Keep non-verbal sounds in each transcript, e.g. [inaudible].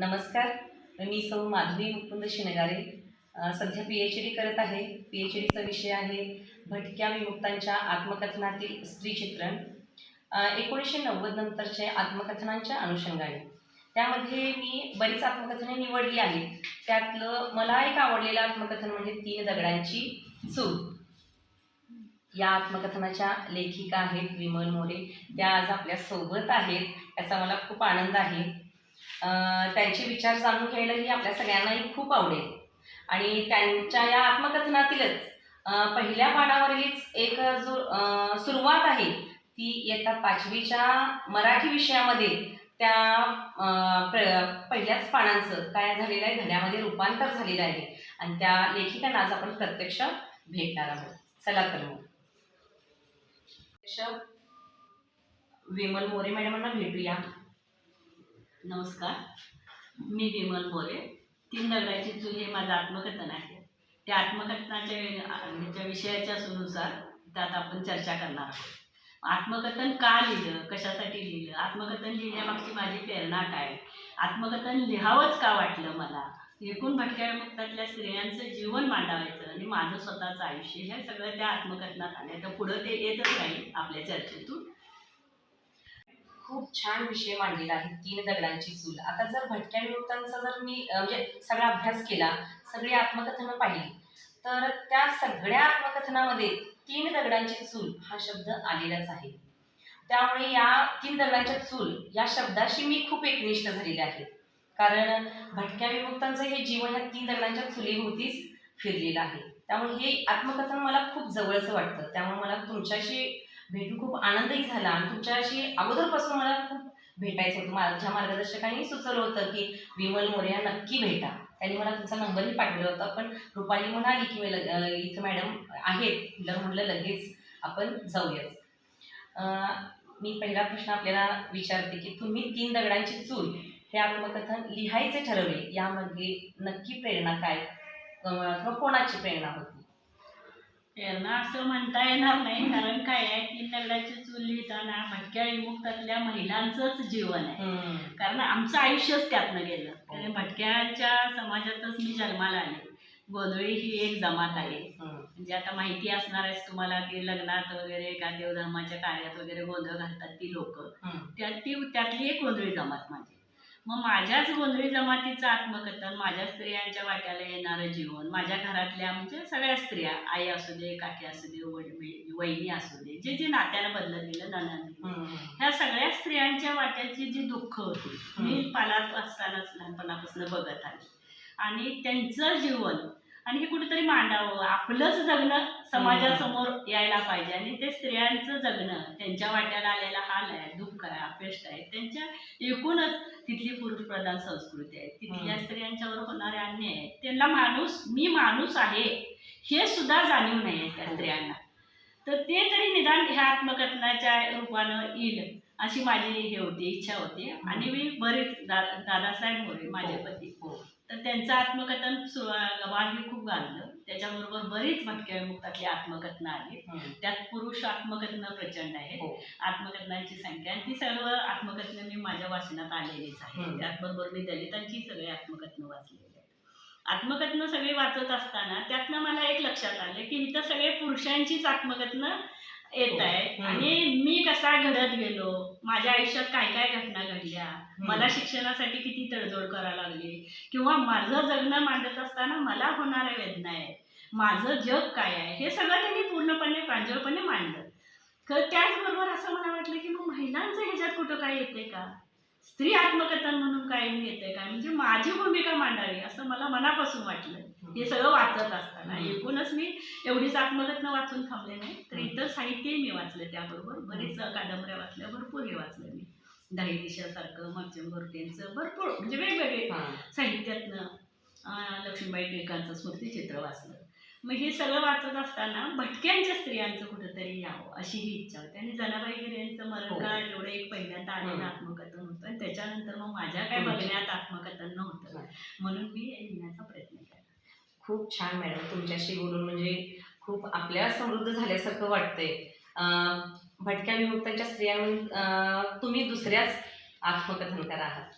नमस्कार. मी सौ माधुरी मुकुंद शिनगारे सध्या पी एच डी करत आहे. पी एच डीचा विषय आहे भटक्या विमुक्तांच्या आत्मकथनातील स्त्रीचित्रण. चित्रण एकोणीसशे नव्वद नंतरचे आत्मकथनांच्या अनुषंगाने. त्यामध्ये मी बरीच आत्मकथने निवडली आहेत. त्यातलं मला एक आवडलेलं आत्मकथन म्हणजे तीन दगडांची चूक या आत्मकथनाच्या लेखिका आहेत विमल मोरे. त्या आज आपल्यासोबत आहेत. याचा मला खूप आनंद आहे. त्यांचे विचार जाणून घ्यायलाही आपल्या सगळ्यांनाही खूप आवडेल. आणि त्यांच्या या आत्मकथनातीलच पहिल्या पानावरीलच एक जो सुरुवात आहे ती इयत्ता पाचवीच्या मराठी विषयामध्ये त्या प्र पहिल्याच पानांचं काय झालेलं आहे धड्यामध्ये रूपांतर झालेलं आहे. आणि त्या लेखिकांना आज आपण प्रत्यक्ष भेटणार आहोत. चला तर मग. विमल मोरे मॅडमांना भेटूया. नमस्कार. मी विमल बोले तीन दगडाची चूल हे माझं आत्मकथन आहे. त्या आत्मकथनाच्या ह्याच्या विषयाच्या नुसार त्यात आपण चर्चा करणार आहोत. आत्मकथन का लिहिलं? कशासाठी लिहिलं? आत्मकथन लिहिण्यामागची माझी प्रेरणा काय? आत्मकथन लिहावंच का वाटलं मला? एकूण भटक्या मुक्तातल्या स्त्रियांचं जीवन मांडावायचं आणि माझं स्वतःचं आयुष्य हे सगळं त्या आत्मकथनात आलं तर पुढं ते येतच राहील आपल्या चर्चेतून. खूप छान विषय मांडलेला आहे तीन दगडांची चूल. आता जर भटक्या विमुक्तांचा जर मी म्हणजे सगळा अभ्यास केला सगळी आत्मकथनं पाहिली तर त्या सगळ्या आत्मकथनामध्ये तीन दगडांची चूल हा शब्द आलेलाच आहे. त्यामुळे या तीन दगडांच्या चूल या शब्दाशी मी खूप एकनिष्ठ झालेले आहे. कारण भटक्या विमुक्तांचं हे जीवन ह्या तीन दगडांच्या चुलीभोवतीच फिरलेलं आहे. त्यामुळे हे आत्मकथन मला खूप जवळचं वाटतं. त्यामुळे मला तुमच्याशी भेटून खूप आनंदही झाला. आणि तुमच्याशी अगोदरपासून मला खूप भेटायचं होतं. माझ्या मार्गदर्शकांनी सुचवलं होतं की विमल मोरे या नक्की भेटा. त्यांनी मला तुमचा नंबरही पाठवला होता. पण रुपाली म्हणाली की मी इथं मॅडम आहेत. तिला म्हटलं लगेच आपण जाऊयाच मी पहिला प्रश्न आपल्याला विचारते की तुम्ही तीन दगडांची चूल हे आत्मकथन लिहायचे ठरवले यामध्ये नक्की प्रेरणा काय? किंवा कोणाची प्रेरणा होती? प्रेरणा असं म्हणता येणार नाही कारण काय आहे तीन दगडाची चूल लिहिताना भटक्या विमुक्तातल्या महिलांचंच जीवन आहे. कारण आमचं आयुष्यच त्यातनं गेलं. कारण भटक्यांच्या समाजातच मी जन्माला आले. गोंधळी ही एक जमात आहे. म्हणजे आता माहिती असणार आहेच तुम्हाला की लग्नात वगैरे का देवधर्माच्या कार्यात वगैरे गोंधळ घालतात ती लोक. त्यात ती त्यातली एक गोंधळी जमात माझी. मग माझ्याच गोंधळी जमातीचं आत्मकथन माझ्या स्त्रियांच्या वाट्याला येणारं जीवन माझ्या घरातल्या म्हणजे सगळ्या स्त्रिया आई असू दे काकी असू दे वड- वहिनी असू दे जे जे नात्यानं बदलत गेलं ननंद ह्या सगळ्या स्त्रियांच्या वाट्याची जी दुःख होती मी पालात असतानाच लहानपणापासून बघत आली. आणि त्यांचं जीवन आणि हे कुठेतरी मांडावं. आपलंच जगणं समाजासमोर यायला पाहिजे. आणि ते स्त्रियांचं जगणं त्यांच्या वाट्याला आलेला हाल आहे दुःख आहे अपेष्ट आहे. त्यांच्या एकूणच तिथली पुरुषप्रधान संस्कृती आहे. तिथल्या. स्त्रियांच्यावर होणारे अन्याय आहेत. त्यांना माणूस मी माणूस आहे हे सुद्धा जाणीव नाही आहे त्या हो. स्त्रियांना. तर ते तरी निदान ह्या आत्मकथनाच्या रूपानं येईल अशी माझी हे होती इच्छा होती. आणि मी बरेच दा दादासाहेब मोरे माझे हो. पती. हो. तर त्यांचं आत्मकथन गवाही खूप गाजलं. त्याच्याबरोबर बरीच भटक्या विमुक्तातली आत्मकथनं आली त्यात पुरुष आत्मकथनं प्रचंड आहेत हो. आत्मकथनांची संख्या आणि ती सर्व आत्मकथनं मी माझ्या वाचनात आलेलीच आहे. त्याचबरोबर मी दलितांची सगळी आत्मकथनं वाचलेली आहेत. आत्मकथनं सगळी वाचत असताना त्यातनं मला एक लक्षात आलं की इथं सगळे पुरुषांचीच आत्मकथनं येत आहे. हम्म. आणि मी कसा घडत गेलो माझ्या आयुष्यात काय काय घटना घडल्या मला शिक्षणासाठी किती तडजोड करावी लागली किंवा माझं जगणं मांडत असताना मला होणाऱ्या वेदना आहेत माझं जग काय आहे हे सगळं त्यांनी पूर्णपणे प्रांजळपणे मांडलं. तर त्याचबरोबर असं मला वाटलं की मग महिलांचं ह्याच्यात कुठं काय येते का? स्त्री आत्मकथन म्हणून काय येते का? म्हणजे माझी भूमिका मांडावी असं मला मनापासून वाटलं. हे सगळं वाचत असताना. एकूणच मी एवढीच आत्मकथनं वाचून थांबले नाही तर इतर साहित्यही मी वाचलं त्याबरोबर बरीच कादंबऱ्या वाचल्या भरपूर हे वाचलं मी दही दिशासारखं मगचंद गोरटेंचं भरपूर म्हणजे वेगवेगळे. साहित्यातनं लक्ष्मीबाई टिळकांचं स्मृतिचित्र वाचलं मग हे सगळं वाचत असताना भटक्यांच्या स्त्रियांचं कुठंतरी यावं अशी ही इच्छा होती आणि जनाबाई गिरे यांचं हो. मरणकाळ एवढं एक पहिल्यांदा आलेलं. आत्मकथन होतं आणि त्याच्यानंतर मग माझ्या काय तुमचं. बघण्यात आत्मकथन नव्हतं. म्हणून मी लिहिण्याचा प्रयत्न केला खूप छान मॅडम तुमच्याशी बोलून म्हणजे खूप आपल्या समृद्ध झाल्यासारखं वाटतंय. भटक्या विमुक्तांच्या स्त्रिया म्हणून अं, तुम्ही दुसऱ्याच आत्मकथनकार आहात.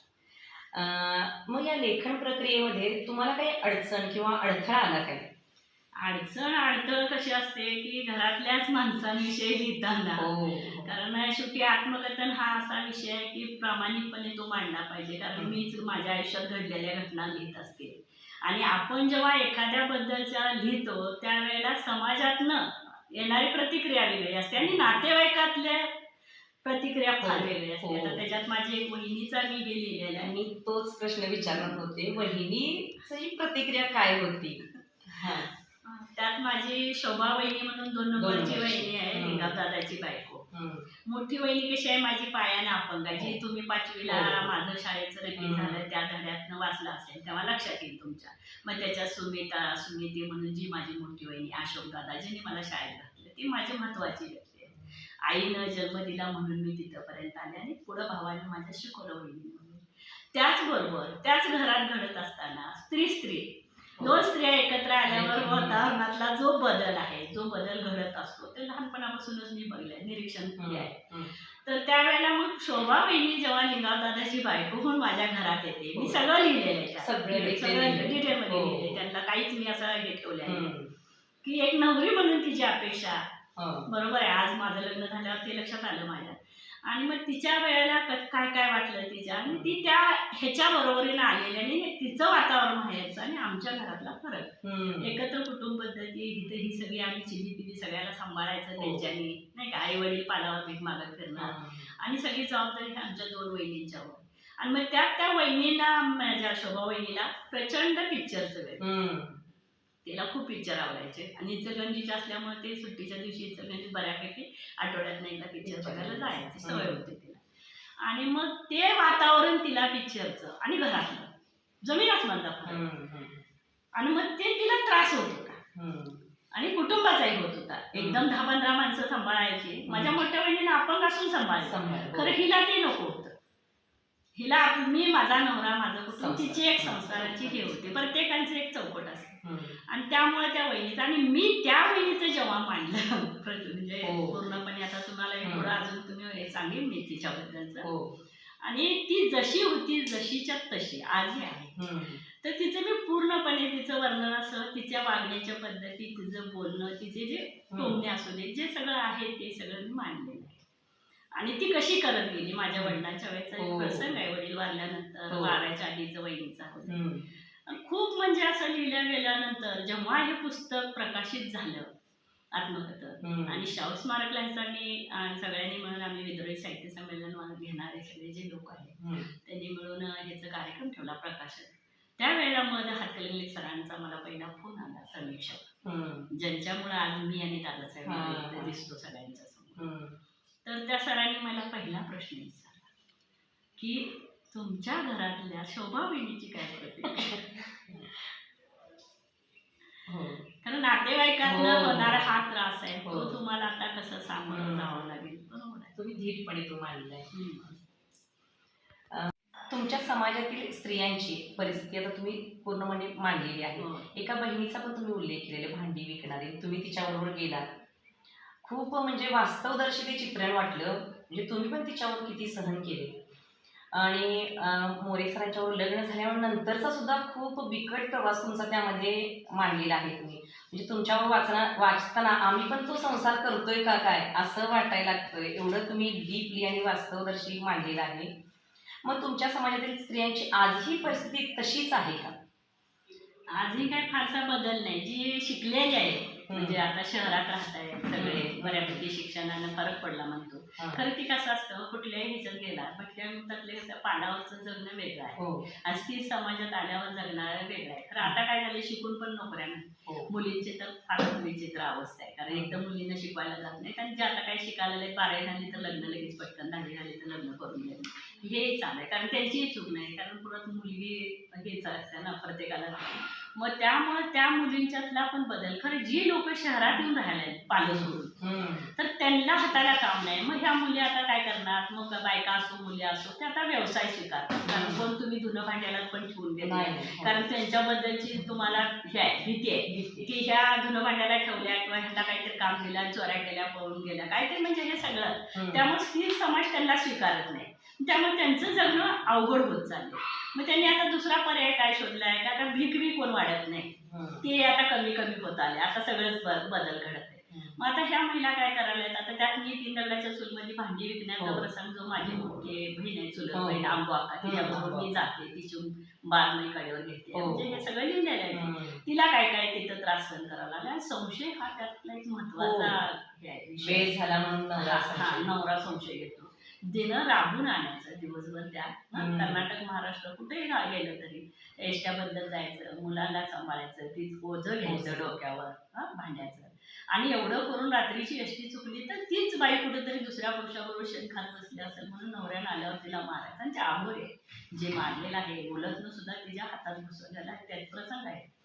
मग या लेखन प्रक्रियेमध्ये तुम्हाला काही अडचण किंवा अडथळा आला काय अडचण अडथळ कशी असते की घरातल्याच माणसांविषयी लिहिताना. हो कारण शेवटी आत्मकथन हा असा विषय आहे की प्रामाणिकपणे तो मांडला पाहिजे. कारण. मीच माझ्या आयुष्यात घडलेल्या घटना लिहित असते. आणि आपण जेव्हा एखाद्याबद्दलच्या लिहितो त्यावेळेला समाजातनं येणारी प्रतिक्रिया वेगळी असते आणि नातेवाईकातल्या प्रतिक्रिया फार हो, वेगळी असते. हो. आता त्याच्यात माझी एक वहिनीचा मी हे लिहिलेला आहे. मी तोच प्रश्न विचारणार होते. वहिनीची प्रतिक्रिया काय होती? हा. त्यात माझी शोभा वहिनी म्हणून दोन नंबरची. वहिनी आहे दादाची बायको. मोठी वहिनी कशी आहे माझी पायाने अपंग आहे. जी तुम्ही पाचवीला. माझं शाळेचं हम्म. झालं त्या धड्यातनं वाचलं असेल तेव्हा लक्षात येईल तुमच्या. मग त्याच्यात सुमिता सुमिती म्हणून जी माझी मोठी वहिनी अशोक दादा जिने मला शाळेत घातलं. ती माझी महत्वाची व्यक्ती आहे. आईनं जन्म दिला म्हणून मी तिथंपर्यंत आले आणि पुढं भावाने माझ्या शिकवलं वहिनी म्हणून. त्याचबरोबर त्याच घरात घडत असताना स्त्री स्त्री दोन स्त्रिया एकत्र आल्यावर वातावरणातला जो बदल आहे जो बदल घडत असतो ते लहानपणापासूनच मी बघलाय निरीक्षण केले आहे. तर त्यावेळेला मग शोभा वहिनी जेव्हा लिंगाव दादाची बायको होऊन माझ्या घरात येते मी सगळं लिहिलेलं आहे. सगळं लिहिलंय. डिटेलमध्ये हो. लिहिलंय त्यांना काहीच मी असं हे ठेवलं हम्म. की एक नवरी म्हणून तिची अपेक्षा हो. बरोबर आहे आज माझं लग्न झाल्यावर ते लक्षात आलं माझ्या आणि मग तिच्या वेळेला काय काय वाटलं तिच्या? आणि ती त्या ह्याच्या बरोबरीनं आलेली आणि तिचं वातावरण व्हायचं आणि आमच्या घरातला फरक. एकत्र कुटुंब पद्धती इथे ही सगळी आम्ही चिली पिली सगळ्याला सांभाळायचं हो. त्यांच्यानी नाही का? आई वडील पालावर भीक मागत फिरणार. आणि सगळी जबाबदारी आमच्या दोन वहिनींच्यावर आणि मग त्यात त्या वहिनीला माझ्या शोभा वहिनीला प्रचंड पिक्चरचं वेळ. तिला खूप पिक्चर आवडायचे. आणि इचलगंजीचे असल्यामुळे ते सुट्टीच्या दिवशी इचलगंजीत बऱ्यापैकी आठवड्यात एकदा पिक्चर बघायला. जायची. सवय हम्म. होती तिला. आणि मग ते वातावरण तिला पिक्चरचं आणि घरातलं. जमीन आसमानचा फरक. आणि मग ते तिला त्रास होत होता. आणि कुटुंबाचाही होत होता. एकदम दहा पंधरा माणसं सांभाळायची. माझ्या मोठ्या बहिणीने अपंग असून सांभाळलं. सांभाळ. खरं हिला ते नको होतं. हिला मी माझा नवरा माझं कुटुंब. तिची एक संसाराची हे होते प्रत्येकांचं एक चौकट असते. आणि त्यामुळे त्या वहिनीचं आणि मी त्या वहिनीचं जेव्हा मांडलं [laughs] म्हणजे. पूर्णपणे आता तुम्हाला हे. थोडं अजून तुम्ही हे सांगेन मी तिच्याबद्दलचं हो. आणि ती जशी होती जशीच्या तशी आजही आहे. तर तिचं मी पूर्णपणे तिचं वर्णन असं तिच्या वागण्याच्या पद्धती तिचं बोलणं तिचे जे टोमणे असू दे जे सगळं आहे ते सगळं मी मांडलेलं आहे आणि ती कशी करत गेली माझ्या वडिलांच्या वेळेचा एक हो. प्रसंग आहे वडील वारल्यानंतर हो. वाराच्या आधीचं वहिनीचा खूप म्हणजे असं लिहिल्या गेल्यानंतर जेव्हा हे पुस्तक प्रकाशित झालं आत्मकथन. आणि शाहू स्मारक यांचा मी सगळ्यांनी मिळून आम्ही विद्रोही साहित्य संमेलन घेणारे सगळे जे लोक आहेत. त्यांनी मिळून अं, ह्याचा कार्यक्रम ठेवला प्रकाशन त्यावेळेला मग हातकलंगले सरांचा मला पहिला फोन आला समीक्षक. ज्यांच्यामुळे आज मी आणि दादासाहेब हा. दिसतो सगळ्यांच्या समोर. तर त्या सरांनी मला पहिला प्रश्न विचारला की तुमच्या घरातल्या शोभा वहिनीची काय प्रतिक्रिया हो. कारण नातेवाईकांना हो. होणारा हा त्रास आहे तो हो. तुम्हाला आता कसं सामोरं हम्म. जावं लागेल बरोबर आहे तुम्ही धीटपणे तो मांडलाय. तुमच्या समाजातील स्त्रियांची परिस्थिती आता तुम्ही पूर्ण म्हणजे मांडलेली आहे हो. एका बहिणीचा पण तुम्ही उल्लेख केलेला भांडी विकणारी तुम्ही तिच्याबरोबर गेलात खूप म्हणजे वास्तवदर्शी ते चित्रण वाटलं. म्हणजे तुम्ही पण तिच्यावर किती सहन केले. आणि मोरे सरांच्यावर लग्न झाल्यावर नंतरचा सुद्धा खूप बिकट प्रवास तुमचा त्यामध्ये मांडलेला आहे तुम्ही. म्हणजे तुमच्यावर वाचना वाचताना आम्ही पण तो संसार करतोय का काय असं वाटायला लागतंय. एवढं तुम्ही डीपली आणि वास्तवदर्शी मांडलेलं आहे. मग तुमच्या समाजातील स्त्रियांची आजही परिस्थिती तशीच आहे का? आजही काय फारसा बदल नाही. जी शिकलेली आहे म्हणजे आता शहरात राहत आहे सगळे. बऱ्यापैकी शिक्षणानं फरक पडला म्हणतो. खरं ती कसं असतं कुठल्याही ह्याच्यात गेला मुक्तातले कसं पाडावरचं जगणं वेगळं आहे. हो. आणि स्थिर समाजात आल्यावर जगणारं वेगळं आहे. खरं आता काय झालं शिकून पण नोकऱ्या नाही हो. मुलींची तर फारच विचित्र अवस्था आहे. कारण एकदम मुलींना शिकवायला जात नाही कारण जे आता काय शिकायला बारावी झाली तर लग्न लगेच पटकन दहावी झाली तर लग्न करून देणं. हे चालू आहे. कारण त्यांचीही चूक नाही. कारण परत मुलगी हेच असते ना प्रत्येकाला. मग त्यामुळे त्या मुलींच्यातला पण बदल. खरं जी लोक शहरात येऊन राहिले आहेत, पालक सोडून. तर त्यांना हाताला काम नाही. मग ह्या मुली आता काय करणार? मग बायका असो मुली असो ते आता व्यवसाय स्वीकारतात कारण कोण तुम्ही धुणं भांड्याला पण ठेवून देत नाही. नाही कारण त्यांच्याबद्दलची तुम्हाला हे आहे भीती आहे. की ह्या धुणं भांड्याला ठेवल्या किंवा ह्यांना काहीतरी काम दिलं चोऱ्या केल्या पळून गेल्या काहीतरी म्हणजे हे सगळं. त्यामुळे स्थिर समाज त्यांना स्वीकारत नाही. त्यामुळे त्यांचं जगणं अवघड होत चाललं मग त्यांनी आता दुसरा पर्याय काय शोधलाय का आता भीक बी कोण वाढत नाही. ते आता कमी कमी होत आले आता सगळंच बदल घडत आहे मग आता ह्या महिला काय करायला आता त्यात मी तीन दगडाच्या चूलमध्ये भांडी विकण्याचा हो. प्रसंग जो माझी मोठी बहीण आहे चुलत हो. बहीण आंबो आका तिच्याबरोबर. मी जाते तिची बारमई कडेवर घेते हो. म्हणजे हे सगळं लिहिलेलं आहे. तिला काय काय तिथं त्रास सहन करावा लागला संशय हा त्यातला एक महत्त्वाचा आहे. वेळ झाला म्हणून. नवरा संशय घेतो दिनं राबून आणायचं दिवसभर त्या. कर्नाटक महाराष्ट्र कुठेही गेलं तरी. एसट्याबद्दल जायचं मुलांना सांभाळायचं ती ओझं घ्यायचं डोक्यावर हं, भांड्याचं. आणि एवढं करून रात्रीची एसटी चुकली तर तीच बाई कुठेतरी दुसऱ्या पुरुषाबरोबर शेण खात बसली असेल म्हणून नवऱ्यानं आल्यावर तिला मारायचं. आणि ते आंबोरे जे मारलेलं आहे मुलतनं सुद्धा तिच्या हातात घुसवलेलं आहे. त्यात प्रसंग आहे.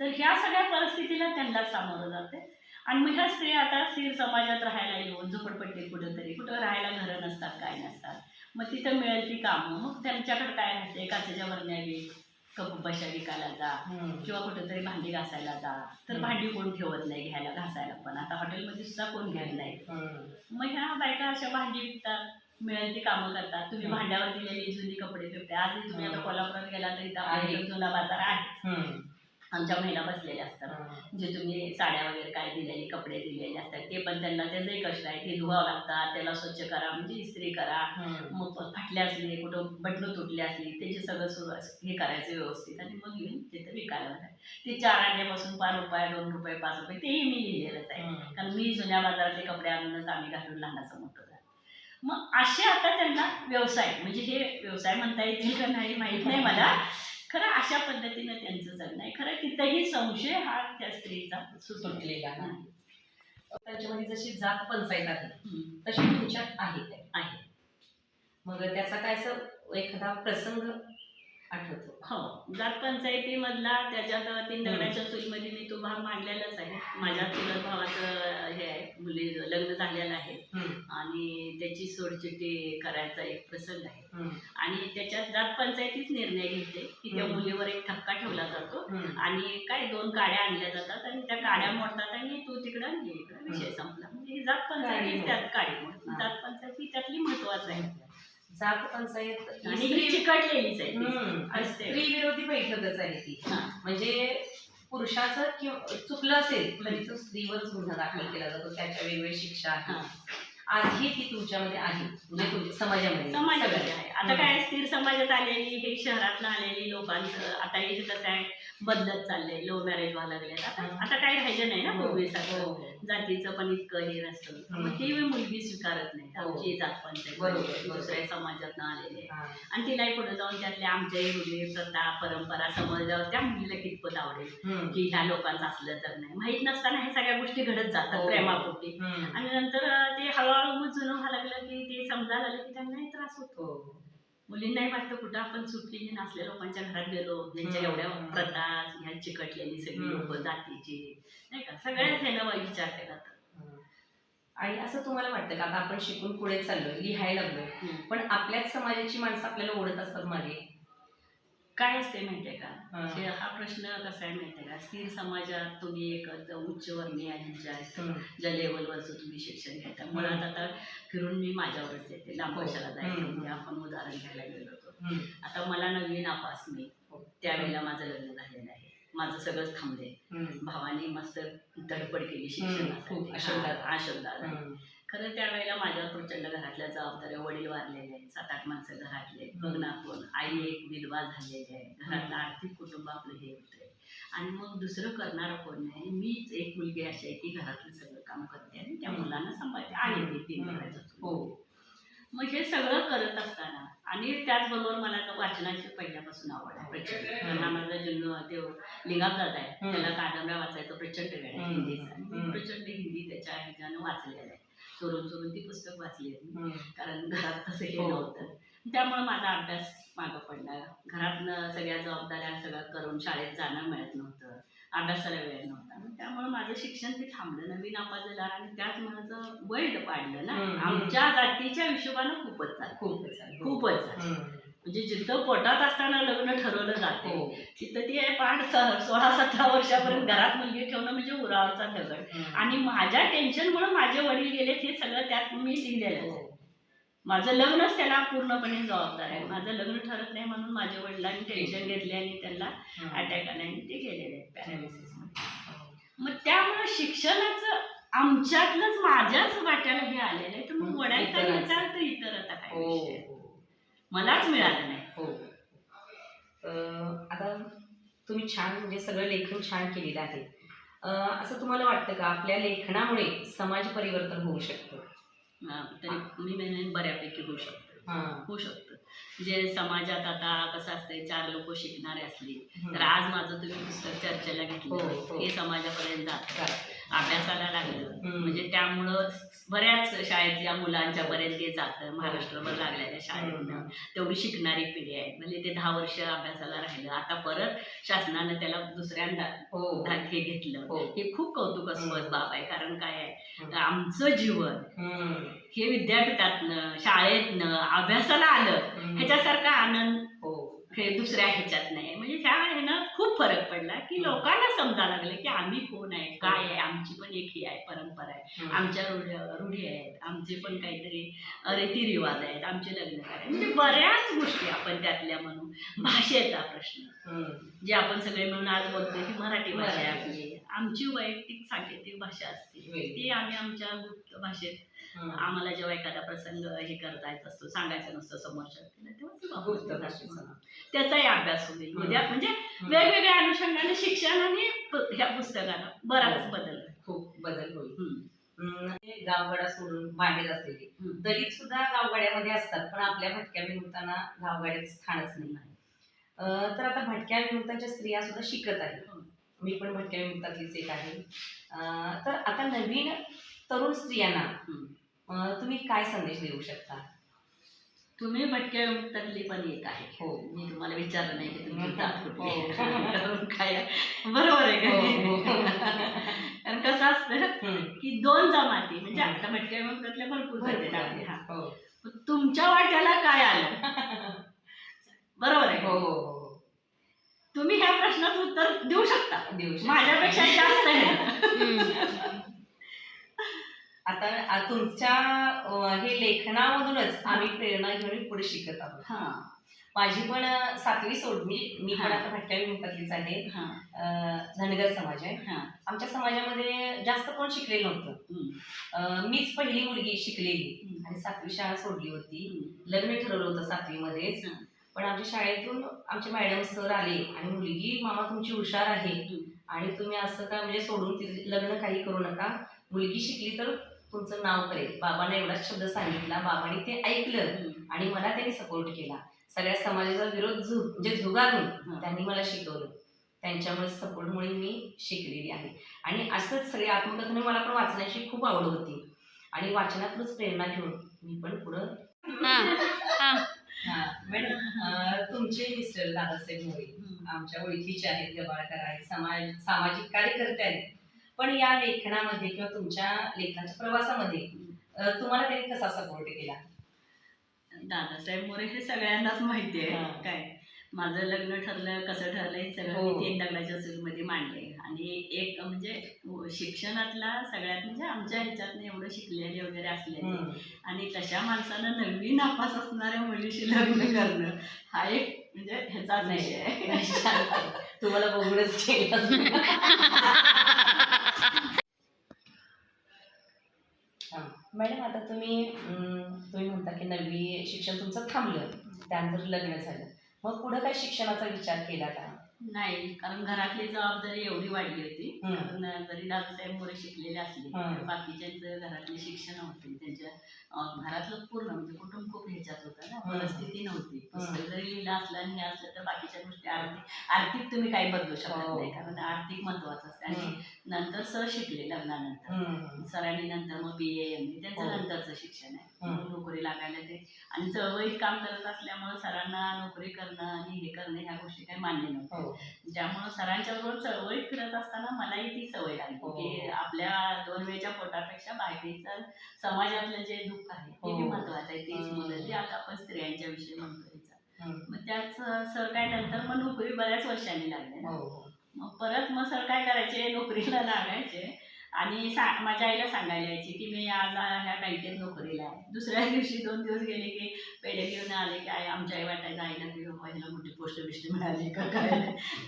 तर ह्या सगळ्या परिस्थितीला त्यांना सामोरं जाते. आणि मग ह्या स्त्रिया आता स्त्रीर समाजात राहायला येऊन झोपडपट्टीत कुठेतरी कुठं राहायला घरं नसतात काय नसतात मग तिथं मिळेल ती कामं मग त्यांच्याकडे काय राहते काचेच्या वरण्या विक कप बशा विकायला जा. किंवा कुठेतरी भांडी घासायला जा तर. भांडी कोण ठेवत नाही घ्यायला घासायला पण आता हॉटेलमध्ये सुद्धा कोण घ्यायला नाही. मग ह्या बायका अशा भांडी विकतात मिळेल ती कामं करतात तुम्ही. भांड्यावर दिलेली जुनी कपडे फिरते आजही तुम्ही आता. कोल्हापुरात गेला तरी इथं जुना बाजार आहे. आमच्या महिला बसलेल्या असतात. जे तुम्ही साड्या वगैरे काय दिलेली कपडे दिलेले असतात ते पण त्यांना त्याचंही कष्ट आहे ते धुवावं लागतात त्याला स्वच्छ करा म्हणजे इस्त्री करा. मग फाटले असले कुठं बटणं तुटली असली त्याची सगळं सुरू हे करायचं व्यवस्थित आणि मग येऊन तिथं विकायला. ते चार आणण्यापासून पाच रुपये दोन रुपये पाच रुपये तेही मी लिहिलेलंच आहे. कारण मी जुन्या बाजारातले कपडे आणूनच आम्ही घालून लहानाचं मोठं मग असे आता त्यांना व्यवसाय म्हणजे हे व्यवसाय म्हणता येतील का नाही माहीत नाही मला खरं अशा पद्धतीनं त्यांचं जगणं आहे खरं तिथंही संशय हा त्या स्त्रीचा सुटलेला नाही त्याच्यामध्ये जशी जात पंचायत आहे. तशी तुमच्यात आहे. आहे मग त्याचा काय असं एखादा प्रसंग आठवतो. हो जात पंचायतीमधला त्याच्यात तीन दगडाच्या चुलीमध्ये मी तो भाग मांडलेलाच आहे. माझ्या चुलत भावाचं हे आहे मुली लग्न झालेलं आहे. आणि त्याची सोडचिट्टी करायचा एक प्रसंग आहे. आणि त्याच्यात जात पंचायतीच निर्णय घेते की त्या. मुलीवर एक ठपका ठेवला जातो. आणि काय दोन काड्या आणल्या जातात आणि त्या काड्या मोडतात आणि तू तिकडं विषय संपला. म्हणजे ही जात पंचायती त्यात काडी मोडते हा. जात पंचायती त्यातली महत्वाचं आहे. जात पंचायत आणि ही चिकटलेलीच आहे ती. हम्म. असते. स्त्री विरोधी बैठकच आहे ती हा. म्हणजे पुरुषाचं किंवा चुकलं असेल तरी तो स्त्रीवरच गुन्हा दाखल केला जातो त्याच्या वेगवेगळ्या शिक्षा हा. आहेत आजही ती तुमच्यामध्ये आहे म्हणजे तुमच्या समाजामध्ये समाजामध्ये. आहे आता काय स्थिर समाजात आलेली हे शहरातनं आलेली लोकांचं आता हे कसं आहे बदलत चाललंय लो मॅरेज व्हायला लागले आता. आता काही राहिलं नाही ना हो, पूर्वीसारखं हो, हो. जातीचं पण इतकं हे नसतं. मग ती मुलगी स्वीकारत नाही. आमची जात पंचायत बरोबर. दुसऱ्या समाजातनं आलेले. आणि तिलाही पुढे जाऊन त्यातल्या आमच्याही रूढी प्रथा परंपरा समजल्यावर त्या मुलीला कितपत आवडेल. की ह्या लोकांचं असलं तर नाही माहीत नसताना ह्या सगळ्या गोष्टी घडत जातात. प्रेमापोटी. आणि नंतर ते हळूहळू मग जुनं व्हायला लागलं की ते समजायला लागलं की त्यांनाही त्रास होतो. मुलींनाही वाटतं कुठं आपण सुटलेली नसल्या लोकांच्या घरात गेलो त्यांच्या हम्म. एवढ्या प्रथा ह्या चिकटलेली सगळी. लोक जातीची नाही का? सगळ्याच ह्यानं वाईट विचार केला. आणि असं तुम्हाला वाटतं का? आता आपण शिकून पुढे चाललोय लिहायला लागलोय. पण आपल्याच समाजाची माणसं आपल्याला ओढत असतात मागे. काय असते माहितीये का हं. हे प्रश्न कसा आहे माहितीये का स्थिर समाजात तुम्ही एक उच्चवर्णीय ह्यांच्या हम्म. ज्या लेवलवरचं तुम्ही शिक्षण घेता मुळात आता फिरून मी माझ्यावरच येते हो. वर्षाला जायचं. म्हणजे आपण उदाहरण घ्यायला गेलो होतो. आता मला नवीन नापास मी हो. त्यावेळेला माझं लग्न झालेलं आहे माझं सगळंच थांबले. भावाने मस्त धडपड केली. शिक्षणासाठी आशोधात हम्म. खरं त्यावेळेला माझ्यावर प्रचंड घरातल्या जबाबदाऱ्या वडील वारलेले आहेत सात आठ माणसं घरातले लग्नात कोण आई एक विधवा झालेली आहे घरातलं आर्थिक कुटुंब आपलं हे होतंय. आणि मग दुसरं करणारं कोण नाही मीच एक मुलगी अशी आहे की घरातलं सगळं काम करते आणि त्या मुलांना सांभाळते. ते तीन हो. मग हे सगळं करत असताना आणि त्याचबरोबर मला तर वाचनाची पहिल्यापासून आवड आहे. प्रचंड. माझा जन्म ते लिंगापदात आहे. त्याला कादंबऱ्या वाचायचं प्रचंड वेळ आहे. हिंदीचा. आणि. प्रचंड हिंदी त्याच्या ह्याच्यानं वाचलेलं आहे. चोरून चोरून ती पुस्तक वाचली. हम्म. कारण घरात तसं हे हो. नव्हतं त्यामुळे माझा अभ्यास मागं पडला घरातनं सगळ्या जबाबदाऱ्या सगळं करून शाळेत जाणं मिळत नव्हतं अभ्यासाला वेळ नव्हता त्यामुळे माझं शिक्षण ते थांबलं नवीन आपास झाला आणि त्यात माझं वैध पाडलं ना. आमच्या जातीच्या हिशोबानं खूपच झालं खूप छान. खूपच झालं. म्हणजे जिथं पोटात असताना लग्न ठरवलं जाते हो तिथं ती आहे पाठ सोळा सतरा वर्षापर्यंत घरात मुलगी ठेवणं म्हणजे उरावचा दगड हम्म. आणि माझ्या टेन्शनमुळे माझे वडील गेले हे सगळं त्यात मी लिहिलेलं आहे. हो. माझं लग्नच त्याला पूर्णपणे जबाबदार आहे माझं लग्न ठरत नाही म्हणून माझ्या वडिलांनी टेन्शन घेतले आणि त्यांना अटॅक आला आणि ते गेलेले आहेत पॅरालिसिस मग त्यामुळे शिक्षणाचं आमच्यातलंच माझ्याच वाट्याला हे आलेलं आहे तर मग वडायचा. विचार तर इतर आता काय हो विषय आहे. हो. मलाच मिळालं नाही हो अं, आता तुम्ही छान म्हणजे सगळं लेखन छान केलेलं आहे अं, असं तुम्हाला वाटतं का आपल्या लेखनामुळे समाज परिवर्तन होऊ शकतं हा, तरी मी बऱ्यापैकी होऊ शकतं हां. होऊ शकतं जे समाजात आता कसं असतंय चार लोक शिकणारे असली. तर आज माझं तुम्ही पुस्तक चर्चेला हो, घेतलं हो. हे समाजापर्यंत जातं. अभ्यासाला लागलं. म्हणजे त्यामुळं बऱ्याच शाळेतल्या मुलांच्या पर्यंत ते जातं महाराष्ट्रभर लागलेल्या शाळेतनं हम्म. तेवढी शिकणारी पिढी आहे म्हणजे ते दहा वर्ष अभ्यासाला राहिलं आता परत शासनानं त्याला दुसऱ्यांदा हो हे घेतलं हो. हे खूप कौतुकास्पद. बाब आहे कारण काय आहे. आमचं जीवन. हे विद्यापीठातनं शाळेतनं अभ्यासाला आलं. ह्याच्यासारखा आनंद हो दुसऱ्या ह्याच्यात नाही म्हणजे त्या ह्यानं खूप फरक पडला की. लोकांना समजा लागलं की आम्ही कोण आहे काय आहे आमची पण एक ही आहे परंपरा आहे. आमच्या रूढी रूढी आहेत आमचे पण काहीतरी रीतिरिवाज आहेत आमचे लग्न कार्य म्हणजे बऱ्याच गोष्टी आपण त्यातल्या म्हणून भाषेचा प्रश्न. जे आपण सगळे मिळून आज बोलतोय की मराठी भाषा आहे. आपली आमची वैयक्तिक सांकेतिक भाषा असते. ती आम्ही आमच्या गुप्त भाषेत. आम्हाला जेव्हा एखादा प्रसंग हे करता येत असतो सांगायचं नसतं समोरच्या व्यक्तीला, तेव्हा. त्याचाही अभ्यास होईल. उद्या म्हणजे हम्म. वेगवेगळ्या अनुषंगाने शिक्षण आणि ह्या पुस्तकाला बराच हो. बदल खूप बदल होईल गावगाडा सोडून बाहेर असलेले. दलित सुद्धा गावगाड्यामध्ये असतात पण आपल्या भटक्या विमुक्तांना गावगाड्यात स्थानच नाही तर आता भटक्या विमुक्तांच्या स्त्रिया सुद्धा शिकत आहेत हो. मी पण भटक्या विमुक्तातलीच एक आहे अं, तर आता नवीन तरुण स्त्रियांना तुम्ही काय संदेश देऊ शकता तुम्ही भटक्या विमुक्तातली पण एक आहे हो मी तुम्हाला विचारलं नाही की तुम्ही. हो. [laughs] कारण काय? बरोबर आहे हो, का हो. [laughs] कारण कसं असतं. की दोन जमाती म्हणजे. आता भटक्या विमुक्तातल्या भरपूर. आहेत. हा. हो. पण तुमच्या वाट्याला काय आलं बरोबर आहे हो? हो हो तुम्ही ह्या प्रश्नाचं उत्तर देऊ शकता देऊ शकता. माझ्यापेक्षा जास्त आहे आता तुमच्या हे लेखनामधूनच आम्ही प्रेरणा घेऊन पुढे शिकत आहोत. हा. माझी पण सातवी सोडली. मी पण हा. आता भटक्या विमुक्तातलीच आहे. हा. धनगर समाज आहे. हा. आमच्या समाजामध्ये जास्त कोण शिकलेलं नव्हतं. मीच पहिली मुलगी शिकलेली. आणि सातवी शाळा सोडली होती. लग्न ठरवलं होतं सातवीमध्येच. पण आमच्या शाळेतून आमचे मॅडम सर आले. आणि मुलगी मामा तुमची हुशार आहे. आणि तुम्ही असं काय म्हणजे सोडून लग्न काही करू नका. मुलगी शिकली तर तुमचं नाव करेल. बाबाने एवढाच शब्द सांगितला. बाबाने ते ऐकलं. आणि मला त्यांनी सपोर्ट केला. सगळ्या समाजाचा विरोध झु म्हणजे झुगारून. त्यांनी मला शिकवलं. त्यांच्यामुळे सपोर्टमुळे मी शिकलेली आहे. आणि असंच सगळे आत्मकथने मला पण वाचण्याची खूप आवड होती. आणि वाचनातूनच प्रेरणा घेऊन मी पण पुढं मॅडम तुमचे मिस्टर दादासाहेब मोरे. आमच्या ओळखीचे आहेत गबाळकर आहेत समाज सामाजिक कार्यकर्ते आहेत. पण या लेखनामध्ये किंवा तुमच्या लेखनाच्या प्रवासामध्ये तुम्हाला त्यांनी कसा सपोर्ट केला दादासाहेब मोरे हे सगळ्यांनाच माहिती हा. आहे काय माझं लग्न ठरलं कसं ठरलं हे सगळं हो. मी तीन दगडाच्या चूलमध्ये मांडले आणि एक म्हणजे शिक्षणातला सगळ्यात म्हणजे आमच्या ह्याच्यातनं एवढं शिकलेले वगैरे असलेले. आणि तशा माणसानं नवीन नापास असणाऱ्या मुलीशी लग्न करणं हा एक म्हणजे आहे नाही, आहे. तुम्हाला बघूनच केलं [laughs] हा. मॅडम आता तुम्ही तुम्ही म्हणता की नववी शिक्षण तुमचं थांबलं त्यानंतर लग्न झालं. मग पुढं काय शिक्षणाचा विचार केला का? नाही कारण घरातली जबाबदारी एवढी वाढली होती हम्म. कारण जरी दादासाहेब मोरे शिकलेले असले हम्म. तर बाकीच्यांचं घरातली शिक्षण होते त्यांच्या अं, घरातलं पूर्ण म्हणजे कुटुंब खूप ह्याच्यात होतं ना हम्म. परिस्थिती नव्हती. पुस्तक जरी लिहिलं असलं आणि हे असलं तर बाकीच्या गोष्टी आर्थिक आर्थिक तुम्ही काही बदलू शकत हो. नाही कारण आर्थिक महत्वाचं असतं आणि. नंतर सर शिकले लग्नानंतर हम्म. सरांनी नंतर मग बी ए एम त्यांचं हो. नंतरचं शिक्षण आहे हम्म. मग नोकरी लागायला ते आणि चळवळीत काम करत असल्यामुळे सरांना नोकरी करणं आणि हे करणं ह्या गोष्टी काही मान्य नव्हत्या हो. त्यामुळं सरांच्या बरोबर चळवळीत फिरत असताना मलाही ती सवय लागली हो. की आपल्या दोन वेळच्या पोटापेक्षा बाहेरचं समाजातलं जे दुःख आहे ते हो. महत्वाचं आहे तीच. मदत ती आता आपण स्त्रियांच्या विषयी म्हणतो हिचा. हम्म. मग त्याच सर काय नंतर मग नोकरी बऱ्याच वर्षांनी लागल्या ना हो. मग परत मग सर काय करायचे नोकरीला लागायचे आणि सा- माझ्या आईला सांगायला यायची की मी आज ह्या बँकेत नोकरीला आहे दुसऱ्या दिवशी दोन दिवस गेले की पेढे घेऊन आले की आई आमच्या आई वाटायचं आईला की ह्याला मोठी पोस्ट बिस्ट मिळाली का काय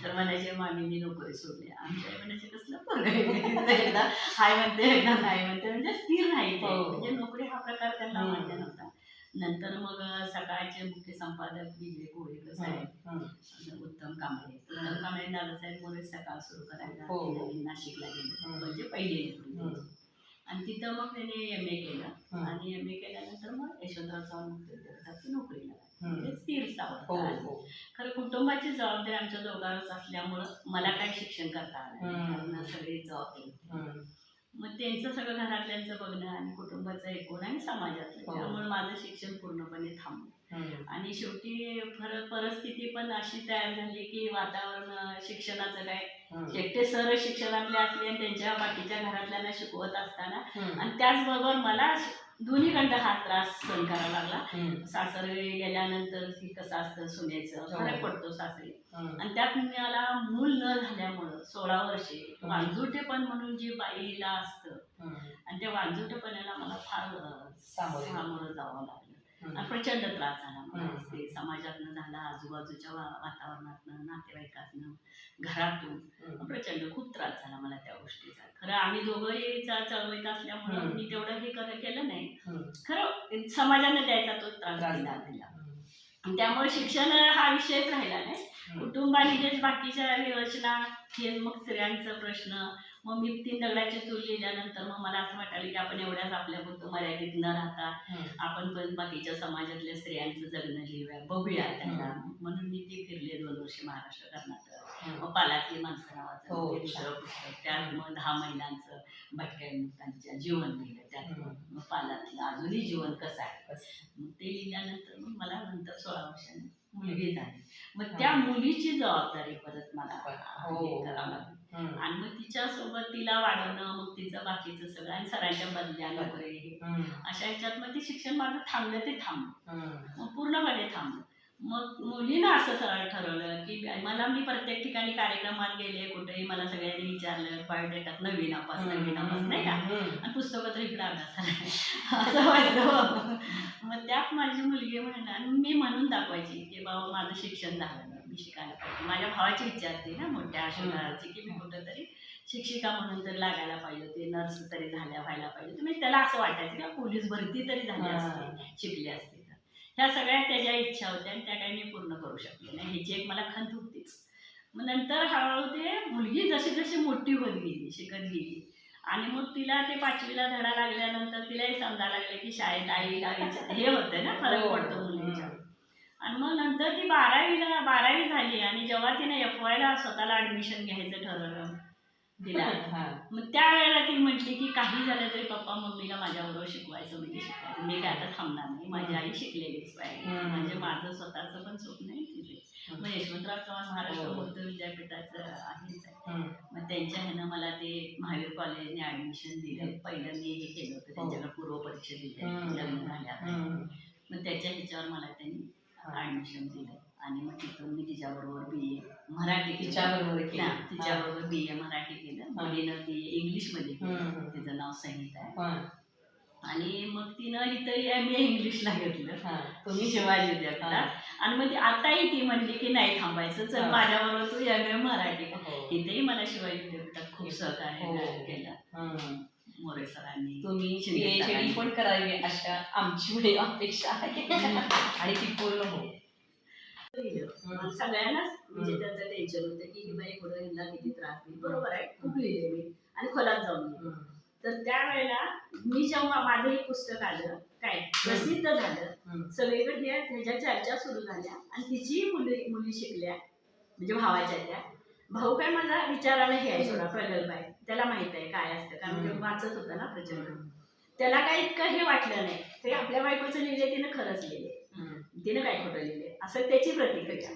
तर म्हणायचे मामी मी नोकरी सोडली आमच्या आई म्हणायचे कसलं पोरगं आहे?" एकदा हाय म्हणते एकदा नाही म्हणते म्हणजे स्थिर नाही. हो. म्हणजे नोकरी हा प्रकार त्यांना. मान्य नव्हता नंतर मग सकाळचे मुख्य संपादक विजय कोळीकर साहेब. उत्तम कांबळे उत्तम कांबळे दादासाहेब मोरे सकाळ सुरू करायला हो. नवीन नाशिकला गेले. म्हणजे पहिली. आणि तिथं मग त्याने एम ए केलं. आणि एम ए केल्यानंतर मग यशवंतराव चव्हाण मुक्त नोकरी. म्हणजे स्थिर हो हो खरं कुटुंबाची जबाबदारी आमच्या दोघांवरच असल्यामुळं मला काही शिक्षण करता आलं सगळी जबाबदारी. मग त्यांचं सगळं घरातल्यांचं बघणं आणि कुटुंबाचं समाजातलं हो. त्यामुळे माझं शिक्षण पूर्णपणे थांबलं. आणि शेवटी फर परिस्थिती पण अशी तयार झाली की वातावरण शिक्षणाचं काय. एकटे सर शिक्षणातले असले आणि त्यांच्या बाकीच्या घरातल्यांना शिकवत असताना. आणि त्याचबरोबर मला दोन्हीकडं हा त्रास सहन करावा लागला. सासरे गेल्यानंतर की कसं असतं सुनेचं हो. फरक पडतो सासरे. आणि त्यात मला मूल न झाल्यामुळं सोळा वर्षे वांजुटेपण म्हणून जी बाईला असतं. आणि त्या वांजुटेपणाला मला फार सामोरे. जावं लागलं प्रचंड त्रास झाला मला समाजातनं झाला आजूबाजूच्या वातावरणातनं नातेवाईकातनं घरातून. प्रचंड खूप त्रास झाला मला त्या गोष्टीचा खरं आम्ही दोघंही चळवळीत असल्यामुळं. मी तेवढं हे कर केलं नाही. खरं समाजाने द्यायचा तो त्रास दिला दिला. त्यामुळे शिक्षण हा विषयच राहिला नाही. कुटुंबाने बाकीच्या योजना हे मग स्त्रियांचा प्रश्न मग मी तीन दगडाची चूल लिहिल्यानंतर मग मला असं वाटायला की आपण एवढ्याच आपल्यापुरतं मर्यादित न राहता. आपण पण बाकीच्या समाजातल्या स्त्रियांचं जगणं लिहूया बघूया त्यांना. म्हणून मी ते फिरले दोन वर्ष महाराष्ट्र कर्नाटक. मग पालातली माणसं नावाचं हो, दुसरं पुस्तक. त्यात मग दहा महिलांचं भटक्या मुक्तांच्या जीवन लिहिलं. त्यात. मग पालातलं अजूनही जीवन कसं आहे? ते लिहिल्यानंतर मग मला नंतर सोळा वर्षांनी मुलगी झाली मग त्या मुलीची जबाबदारी परत मला हो. करावं लागली हम्म. आणि मग तिच्यासोबत तिला वाढवणं मग तिचं बाकीचं सगळं आणि सरांच्या बदल्या हम्म. अशा ह्याच्यात मग ते शिक्षण माझं थांबलं ते थांबलं. मग पूर्णपणे थांबलं मग मुलीनं असं सरळ ठरवलं की मला मी प्रत्येक ठिकाणी कार्यक्रमात गेले कुठेही मला सगळ्यांनी विचारलं बायोडेटात नवीन नापास नवीन नापास नाही का. आणि पुस्तकं तर इकडे अभ्यासाला [laughs] असं व्हायचं मग. त्यात माझी मुलगी म्हणणार आणि मी म्हणून दाखवायची की बाबा माझं शिक्षण झालं मी शिकायला पाहिजे. माझ्या भावाची इच्छा असते ना मोठ्या आशोधाराची की मी कुठंतरी शिक्षिका म्हणून तरी लागायला पाहिजे होते नर्स तरी झाल्या व्हायला पाहिजे तुम्ही त्याला असं वाटायचं की पोलीस भरती तरी झाली असते शिकली असते. ह्या सगळ्या त्याच्या इच्छा होत्या आणि त्या काही मी पूर्ण करू शकले नाही. ह्याची एक मला खंत होतीच. मग नंतर हळूहळू ते मुलगी जशी जशी मोठी होत गेली शिकत गेली आणि मग तिला ते पाचवीला धडा लागल्यानंतर तिलाही समजायला लागलं की शाळेत आईला विचार- हे होतं ना फरक पडतो मुलींच्या. आणि मग नंतर ती बारावीला बारावी झाली आणि जेव्हा तिने एफ वायला स्वतःला ऍडमिशन घ्यायचं ठरवलं तिला हा. मग त्यावेळेला ती म्हटली की काही झालं तरी पप्पा मम्मीला माझ्याबरोबर शिकवायचं म्हणजे शिकायचं मी काय आता थांबणार नाही. माझी आई शिकलेलीच पाहिजे. म्हणजे माझं स्वतःचं पण स्वप्न आहे तिथे मग यशवंतराव चव्हाण महाराष्ट्र हो. बौद्ध विद्यापीठाचं आहेच आहे. मग त्यांच्या ह्यानं मला ते महावीर कॉलेजने ऍडमिशन दिलं. पहिलं मी हे केलं होतं. त्यांच्याकडे पूर्व परीक्षा दिली. लग्न झाल्या. मग त्याच्या ह्याच्यावर मला त्यांनी हा. ऍडमिशन दिलं. आणि मग तिथून मी तिच्याबरोबर बी ए मराठी. तिच्याबरोबर केलं. तिच्याबरोबर बी ए मराठी केलं. मुलीनं बी ए इंग्लिशमध्ये केलं हम्म. तिचं नाव संगीत आहे हा. आणि मग तिनं इथं एम ए इंग्लिशला घेतलं हा. तुम्ही शिवाजी विद्यापीठात आणि मग ती आताही ती म्हणली की नाही थांबायचं चल हा. माझ्याबरोबर तू एम ए मराठी कर. हो. इथेही मला शिवाजी विद्यापीठात खूप सहकार्य हो. केलं हम्म. मोरे सरांनी तुम्ही शिंदे पीएचडी सरांनी. पण करावी अशा आमची पुढे अपेक्षा आहे आणि ती पूर्ण हो सगळ्यांनाच म्हणजे त्याचं टेन्शन होतं की ही बाई पुढे हिला किती त्रास देईल बरोबर आहे खूप लिहिले मी. आणि खोलात जाऊन लिहिले. तर त्यावेळेला मी जेव्हा माझं एक पुस्तक आलं काय प्रसिद्ध झालं. सगळीकडे हे- ह्याच्या चर्चा सुरू झाल्या. आणि तिची मुली मुली शिकल्या. म्हणजे भावाच्या त्या. भाऊ काय माझा विचारायला हे आहे सोडा प्रगल्भ आहे. त्याला माहीत आहे काय असतं. कारण ते. वाचत होता ना प्रचंड. त्याला काय इतकं हे वाटलं नाही. ते आपल्या बायकोचं लिहिले तिनं खरंच लिहिले. तिनं काय खोटं लिहिले? असं त्याची प्रतिक्रिया.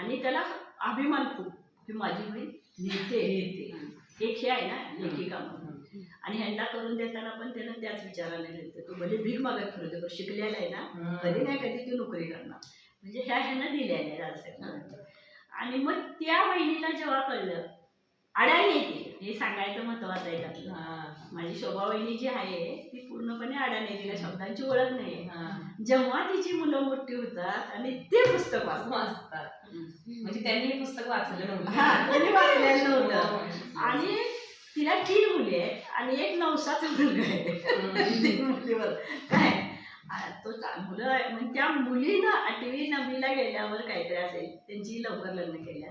आणि त्याला अभिमान खूप की माझी बहीण लिहिते एक हे आहे ना लेखिका म्हणून. आणि ह्यांना करून देताना पण त्यानं त्याच विचाराने लिहिलं. तू भले भीक मागत फिरतो पण शिकलेला आहे ना. कधी नाही कधी ती नोकरी करणार. म्हणजे ह्या ह्यांना दिल्या नाही आणि मग त्या बहिणीला जेव्हा कळलं अडाणी येते हे सांगायचं महत्वाचं आहे त्यातलं. माझी शोभा वहिनी जी आहे ती पूर्णपणे अडाणी तिला शब्दांची ओळख नाही हा. जेव्हा तिची मुलं मोठी होतात आणि ते पुस्तक वाचतात. वाचतात म्हणजे त्यांनी हे पुस्तक वाचलं नव्हतं हा त्यांनी वाचलेलं नव्हतं. हो. आणि तिला तीन मुली आहेत आणि एक नवसाचा मुलगा आहे. [laughs] मुलीवर. काय? तो मुलं आहे. त्या मुलीनं आठवी नववीला गेल्यावर काहीतरी असेल. त्यांची लवकर लग्न केल्या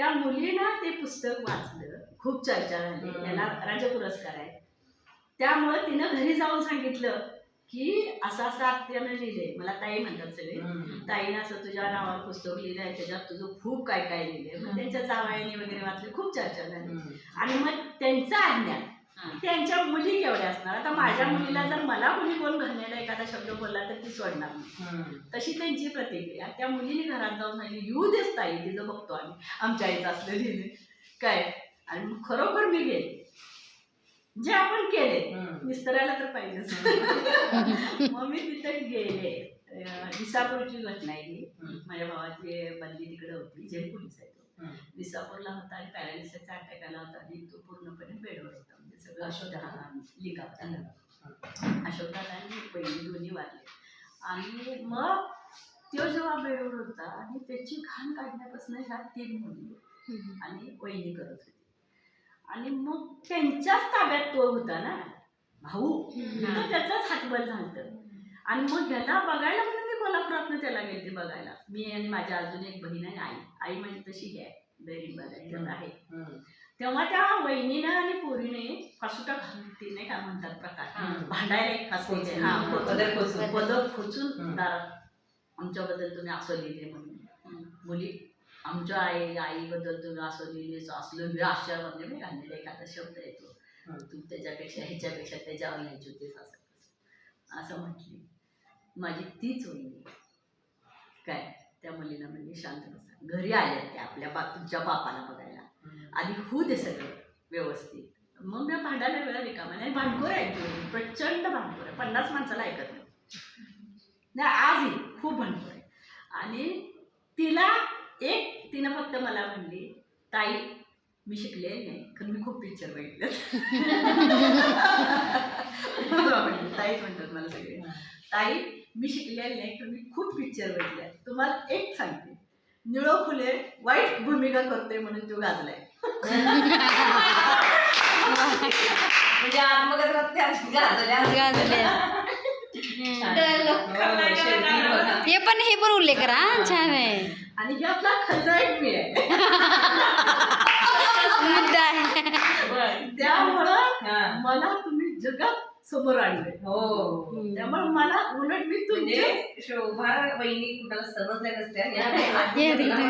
त्या मुलीनं ते पुस्तक वाचलं खूप चर्चा झाली. त्याला राज्य पुरस्कार आहे. त्यामुळं तिनं घरी जाऊन सांगितलं की असं असं आत्यानं लिहिलंय. मला ताई म्हणतात सगळे. ताईनं असं तुझ्या नावावर पुस्तक लिहिलं आहे त्याच्यात तुझं खूप काय काय लिहिलंय. मग त्यांच्या जावयाने वगैरे वाचले खूप चर्चा झाली. आणि मग त्यांचं अज्ञान त्यांच्या मुली केवढ्या असणार? आता माझ्या मुलीला जर मला मुली कोण घालण्याला एखादा शब्द बोलला तर ती सोडणार नाही. तशी त्यांची प्रतिक्रिया. त्या मुलीने घरात जाऊन सांगितली येऊ देस ताई तिचं बघतो आम्ही. आमच्या आईचं असलं लिहिले काय? आणि खरोखर मी गेले. जे आपण केले हम्म. निस्तरायला तर पाहिजेच. [laughs] मग मी तिथं गेले. विसापूरची घटना आहे ही. माझ्या भावाची बंदी तिकडे होती जे पोलीस आहे तो. विसापूरला होता आणि पॅरालिसिसचा अटॅक आला होता आणि तो पूर्णपणे बेडवर होता. सगळं अशोक लिगा होता अशोकदादा आणि पहिली दोन्ही वारले. आणि मग तो जेव्हा बेडवर होता आणि त्याची घाण काढण्यापासून ह्या तीन मुली आणि वहिनी करत होती. आणि मग त्यांच्याच ताब्यात तो होता ना. भाऊ तर त्याचाच हातबल झालं आणि मग ह्याला बघायला म्हणून मी कोल्हापुरातनं त्याला गेलते बघायला. मी आणि माझ्या अजून एक बहीण आहे आई. आई म्हणजे तशी आहे. त्यात आहे. तेव्हा त्या वहिनीनं आणि पोरीने फासुटा घालून ते नाही काय म्हणतात प्रकार. भांडायला एक खोचून. हा. पदर. दारात आमच्याबद्दल तुम्ही असं लिहिले म्हणून मुली आमच्या आई आईबद्दल तुम्ही असं लिहिलेच असलं हे आश्चर्य म्हणजे मी घाललेला एखादा शब्द येतो. तू त्याच्यापेक्षा ह्याच्यापेक्षा त्याच्यावर लिहायची होतीस असं. असं म्हटली माझी तीच वहिनी काय त्या मुलीला म्हणजे शांत बसा घरी आल्या त्या आपल्या बा तुमच्या बापाला बघायला. आधी होऊ दे सगळं व्यवस्थित. मग मी भांडायला वेळा रिकामा नाही म्हणजे भांडखोर आहे प्रचंड भांडखोर आहे पन्नास माणसाला ऐकत नाही. नाही आजही खूप भांडखोर आहे आणि तिला एक तिनं फक्त मला म्हणली ताई मी शिकलेली नाही कारण मी खूप पिक्चर बघितले. [laughs] ताईच म्हणतात मला सगळे. ताई मी शिकलेली नाही तर मी खूप पिक्चर बघितले तुम्हाला एक सांगते. निळो फुले वाईट भूमिका करते म्हणून तो गाजलाय. म्हणजे आत्मकथनात त्याच गाजल्या. गाजल्या छान. हो. [laughs] हे पण हे पण उल्लेख करा. हा, छान आहे. आणि खलनायक मी आहे. मुद्दा आहे. त्यामुळं हा. मला तुम्ही जगात समोर आणले हो. त्यामुळे मला उलट मी तुमचे म्हणजे शोभा वहिनी कुणाला समजल्या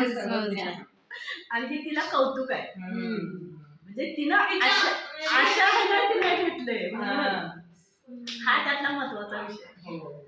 नसत्या. हे. आणि हे तिला कौतुक आहे. म्हणजे तिनं आशा तिला घेतलंय हा. हा त्यातला महत्त्वाचा विषय हो.